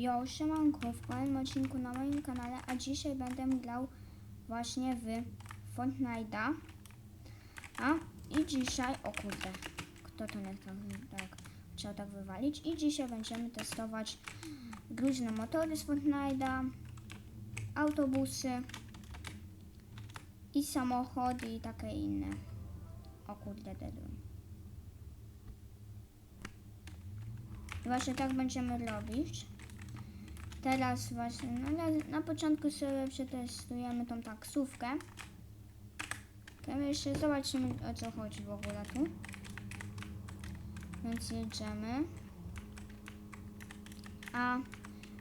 Jo, siemanko, w kolejnym odcinku na moim kanale, a dzisiaj będę grał właśnie w Fortnite'a. A i dzisiaj, o kurde, kto to nie tak, tak chciał tak wywalić. I dzisiaj będziemy testować różne motory z Fortnite'a, autobusy i samochody i takie inne. O kurde. I Właśnie tak będziemy robić. Teraz właśnie, no na, na początku sobie przetestujemy tą taksówkę. Potem jeszcze zobaczymy o co chodzi w ogóle tu. Więc jedziemy. A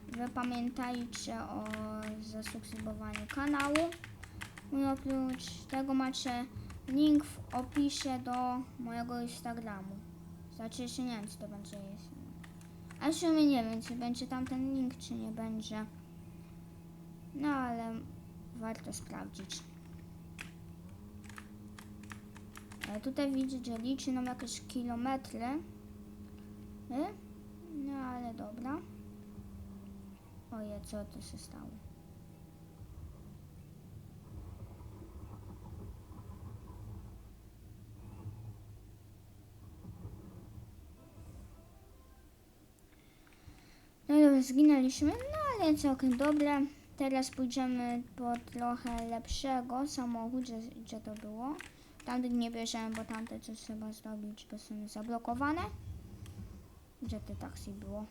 wy pamiętajcie o zasubskrybowaniu kanału. No i oprócz tego macie link w opisie do mojego Instagramu. Znaczy jeszcze nie wiem czy to będzie jest. A w sumie nie wiem, czy będzie tam ten link, czy nie będzie. No ale warto sprawdzić. E, tutaj widzę, że liczy nam jakieś kilometry. E? No ale dobra. Oje, co to się stało? Zginęliśmy, no ale całkiem dobre. Teraz pójdziemy po trochę lepszego samochód, gdzie, gdzie to było. Tamtych nie bierzemy, bo tamte coś trzeba zrobić, bo są zablokowane. Gdzie te taksi było?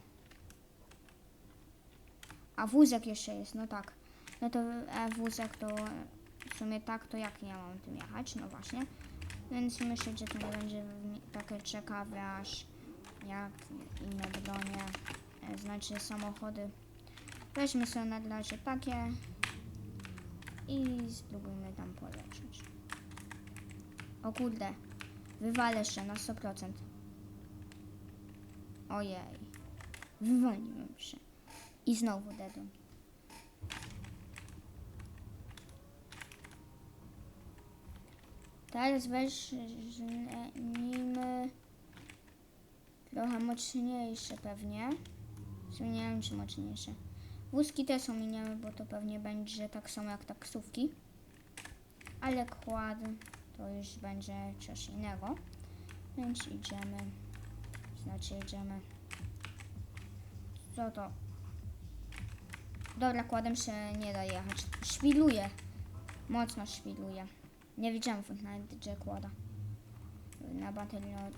A wózek jeszcze jest, no tak. No to e, wózek to w sumie tak, to jak ja mam tym jechać? No właśnie. Więc myślę, że to nie będzie takie ciekawe aż jak inne bronie znaczy samochody. Weźmy sobie na razie takie i spróbujmy tam polecieć. O kurde, wywalę się na 100%. Ojej, wywaliłem się. I znowu dedłem. Teraz weźmiemy trochę mocniejsze pewnie. Wiem czy mocniejsze. Wózki też ominiemy, bo to pewnie będzie tak samo jak taksówki. Ale kład to już będzie coś innego. Więc idziemy. Znaczy jedziemy. Co to? Dobra, kładem się nie da jechać. Świluje. Mocno świluje. Nie widziałem Fortnite gdzie kłada. Na bateriole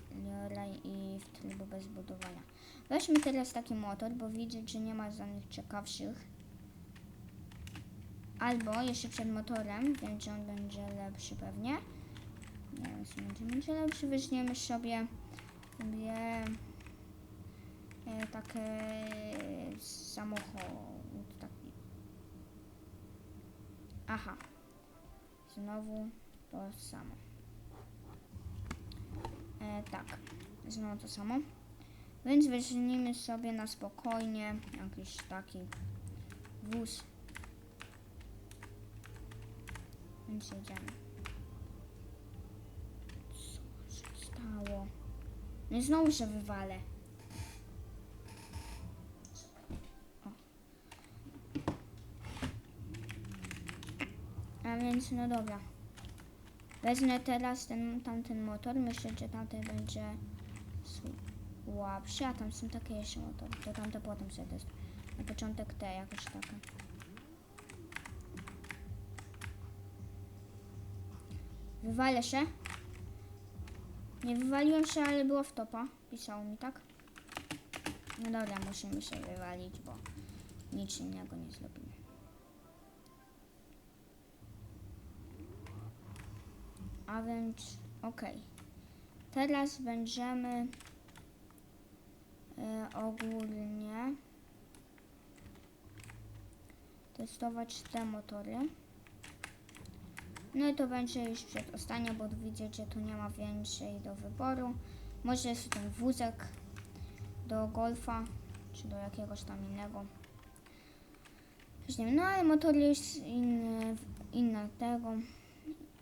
i w trybu bez budowania. Weźmy teraz taki motor, bo widzę, że nie ma żadnych ciekawszych. Albo jeszcze przed motorem, więc on będzie lepszy pewnie. Nie wiem, czy będzie, lepszy. Weźmiemy sobie, sobie e, takie samochód. Taki. Aha. Znowu to samo. Tak. Znowu to samo. Więc weźmiemy sobie na spokojnie jakiś taki wóz. Więc jedziemy. Co się stało? No i znowu się wywalę. A więc no dobra. Wezmę teraz ten tamten motor. Myślę, że tamten będzie słabszy, a tam są takie jeszcze motory. To tamte potem sobie test. Na początek te jakoś taka. Wywalę się. Nie wywaliłem się, ale było w topa. Pisało mi, tak? No dobra, musimy się wywalić, bo nic innego nie zrobimy. A więc, okej. Teraz będziemy e, ogólnie testować te motory. No i to będzie już przedostanie, bo widzę, że tu nie ma więcej do wyboru. Może jest ten wózek do golfa, czy do jakiegoś tam innego. No ale motor jest inny, inna tego,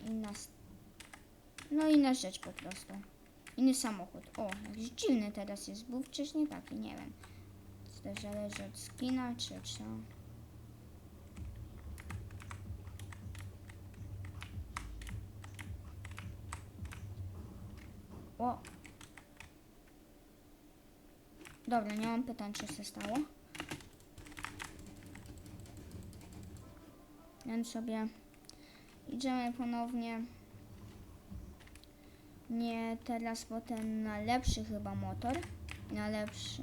inna, no inna rzecz po prostu. Inny samochód. O, jakiś dziwny teraz jest, był wcześniej taki, nie wiem. To też zależy od skina, czy co. O! Dobra, nie mam pytań, czy się stało. Więc sobie idziemy ponownie. Nie teraz, bo ten na lepszy chyba motor. Na lepszy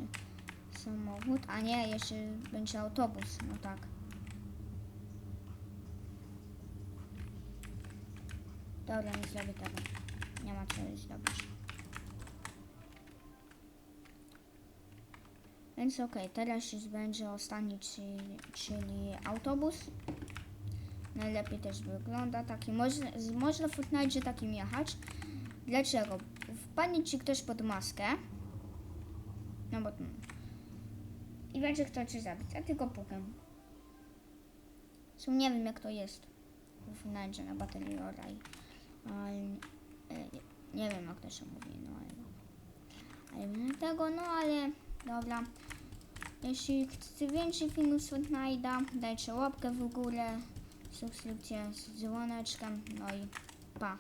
samochód. A nie, jeszcze będzie autobus. No tak. Dobra, nie zrobię tego. Nie ma co zrobić. Więc okej, teraz już będzie ostatni, czyli, czyli autobus. Najlepiej też wygląda taki. Można, można w Fortnite takim jechać. Dlaczego? Wpadnie ci ktoś pod maskę. No bo... I będzie chciał cię zabić, a tylko pukiem. Zresztą nie wiem jak to jest w Fortnite na Battle Royale. Ale... e, Nie, wiem jak to się mówi, no ale... Ale tego, no ale... Dobra. Jeśli chcecie więcej filmów z Fortnite'a, dajcie łapkę w górę, subskrypcję z dzwoneczkiem, no i pa.